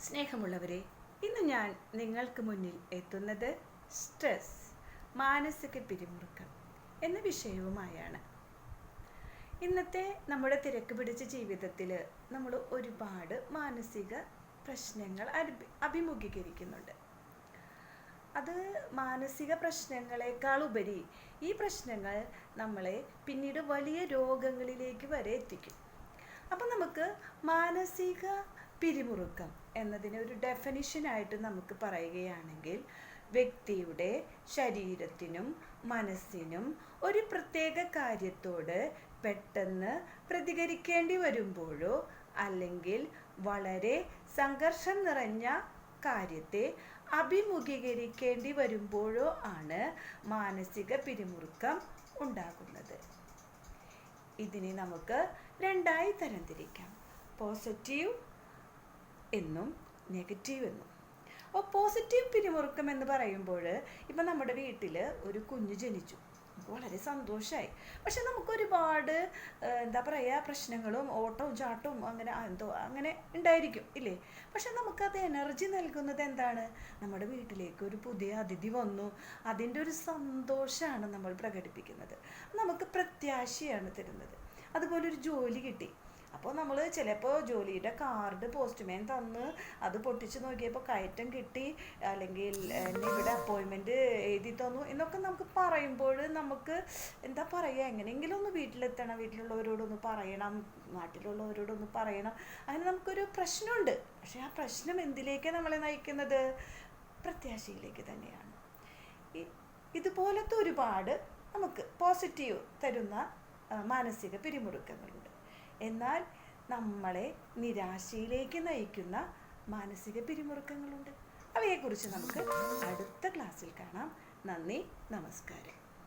സ്നേഹമുള്ളവരെ ഇന്ന് ഞാൻ നിങ്ങൾക്ക് മുന്നിൽ എത്തുന്നത് സ്ട്രെസ് മാനസിക പിരിമുറുക്കം എന്ന വിഷയവുമായാണ്. ഇന്നത്തെ നമ്മുടെ തിരക്ക് പിടിച്ച ജീവിതത്തിൽ നമ്മൾ ഒരുപാട് മാനസിക പ്രശ്നങ്ങൾ അഭി- അഭിമുഖീകരിക്കുന്നുണ്ട്. അത് മാനസിക പ്രശ്നങ്ങളെക്കാൾ ഉപരി ഈ പ്രശ്നങ്ങൾ നമ്മളെ പിന്നീട് വലിയ രോഗങ്ങളിലേക്ക് വരെ എത്തിക്കും. അപ്പം നമുക്ക് മാനസിക പിരിമുറുക്കം എന്നതിന് ഒരു ഡെഫിനിഷനായിട്ട് നമുക്ക് പറയുകയാണെങ്കിൽ വ്യക്തിയുടെ ശരീരത്തിനും മനസ്സിനും ഒരു പ്രത്യേക കാര്യത്തോട് പെട്ടെന്ന് പ്രതികരിക്കേണ്ടി വരുമ്പോഴോ അല്ലെങ്കിൽ വളരെ സംഘർഷം നിറഞ്ഞ കാര്യത്തെ അഭിമുഖീകരിക്കേണ്ടി വരുമ്പോഴോ ആണ് മാനസിക പിരിമുറുക്കം ഉണ്ടാകുന്നത്. ഇതിനെ നമുക്ക് രണ്ടായി തരംതിരിക്കാം. പോസിറ്റീവ് എന്നും നെഗറ്റീവ് എന്നും. അപ്പോൾ പോസിറ്റീവ് പിരിമുറുക്കം എന്ന് പറയുമ്പോൾ ഇപ്പം നമ്മുടെ വീട്ടിൽ ഒരു കുഞ്ഞ് ജനിച്ചു. വളരെ സന്തോഷമായി പക്ഷെ നമുക്ക് ഒരുപാട് എന്താ പറയുക പ്രശ്നങ്ങളും ഓട്ടവും ചാട്ടവും അങ്ങനെ എന്തോ അങ്ങനെ ഉണ്ടായിരിക്കും ഇല്ലേ? പക്ഷെ നമുക്കത് എനർജി നൽകുന്നത് എന്താണ്? നമ്മുടെ വീട്ടിലേക്ക് ഒരു പുതിയ അതിഥി വന്നു. അതിന്റെ ഒരു സന്തോഷമാണ് നമ്മൾ പ്രകടിപ്പിക്കുന്നത്. നമുക്ക് പ്രത്യാശയാണ് തരുന്നത്. അതുപോലെ ഒരു ജോലി കിട്ടി. അപ്പോൾ നമ്മൾ ചിലപ്പോൾ ജോലിയുടെ കാർഡ് പോസ്റ്റ്മാൻ തന്ന് അത് പൊട്ടിച്ച് നോക്കിയപ്പോൾ കയറ്റം കിട്ടി അല്ലെങ്കിൽ എന്നെ ഇവിടെ അപ്പോയിൻമെന്റ് എഴുതി തന്നു എന്നൊക്കെ നമുക്ക് പറയുമ്പോൾ നമുക്ക് എന്താ പറയുക എങ്ങനെയെങ്കിലും ഒന്ന് വീട്ടിലെത്തണം വീട്ടിലുള്ളവരോടൊന്ന് പറയണം നാട്ടിലുള്ളവരോടൊന്ന് പറയണം. അങ്ങനെ നമുക്കൊരു പ്രശ്നമുണ്ട്. പക്ഷേ ആ പ്രശ്നം എന്തിലേക്കാണ് നമ്മളെ നയിക്കുന്നത്? പ്രത്യാശയിലേക്ക് തന്നെയാണ്. ഇതുപോലത്തെ ഒരുപാട് നമുക്ക് പോസിറ്റീവ് തരുന്ന മാനസിക പിരിമുറുക്കങ്ങളുണ്ട്. എന്നാൽ നമ്മളെ നിരാശയിലേക്ക് നയിക്കുന്ന മാനസിക പിരിമുറുക്കങ്ങളുണ്ട്. അവയെക്കുറിച്ച് നമുക്ക് അടുത്ത ക്ലാസ്സിൽ കാണാം. നന്ദി നമസ്കാരം.